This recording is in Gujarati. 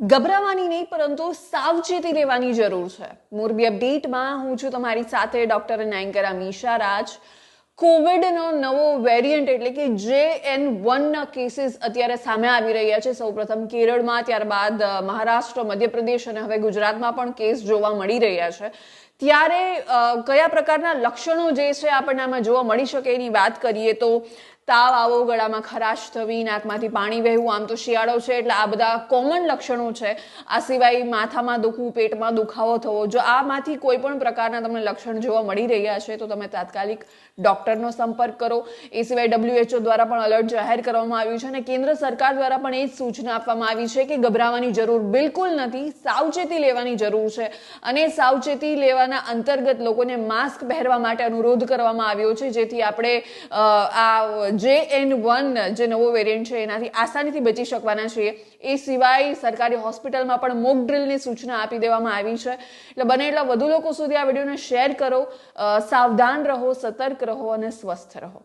ગભરાવાની નહીં, પરંતુ સાવચેતી લેવાની જરૂર છે. મોરબી અપડેટમાં હું છું તમારી સાથે ડોક્ટર અને એન્કર અમીશા રાજ. કોવિડનો નવો વેરિયન્ટ એટલે કે જે એન વનના કેસીસ અત્યારે સામે આવી રહ્યા છે. સૌપ્રથમ કેરળમાં, ત્યારબાદ મહારાષ્ટ્ર, મધ્યપ્રદેશ અને હવે ગુજરાતમાં પણ કેસ જોવા મળી રહ્યા છે. ત્યારે કયા પ્રકારના લક્ષણો જે છે આપણને આમાં જોવા મળી શકે એની વાત કરીએ તો તાવ આવો, ગળામાં ખરાશ થવી, નાકમાંથી પાણી વહેવું, આમ તો શિયાળો છે, એટલે આ બધા કોમન લક્ષણો છે. આ સિવાય માથામાં દુખવું, પેટમાં દુખાવો થવો, જો આમાંથી કોઈ પણ પ્રકારના તમને લક્ષણ જોવા મળી રહ્યા છે, તો તમે તાત્કાલિક ડૉક્ટરનો સંપર્ક કરો. એ સિવાય ડબ્લ્યુએચઓ દ્વારા પણ અલર્ટ જાહેર કરવામાં આવ્યું છે અને કેન્દ્ર સરકાર દ્વારા પણ એ જ સૂચના આપવામાં આવી છે કે ગભરાવાની જરૂર બિલકુલ નથી, સાવચેતી લેવાની જરૂર છે. અને સાવચેતી લેવાના અંતર્ગત લોકોને માસ્ક પહેરવા માટે અનુરોધ કરવામાં આવ્યો છે, જેથી આપણે આ જે એન વન જે નવો વેરિયન્ટ છે, એનાથી આસાનીથી બચી શકવાના છીએ. એ સિવાય સરકારી હોસ્પિટલમાં પણ મોક ડ્રિલની સૂચના આપી દેવામાં આવી છે. એટલે બને એટલા વધુ લોકો સુધી આ વિડીયોને શેર કરો. સાવધાન રહો, સતર્ક રહો અને સ્વસ્થ રહો.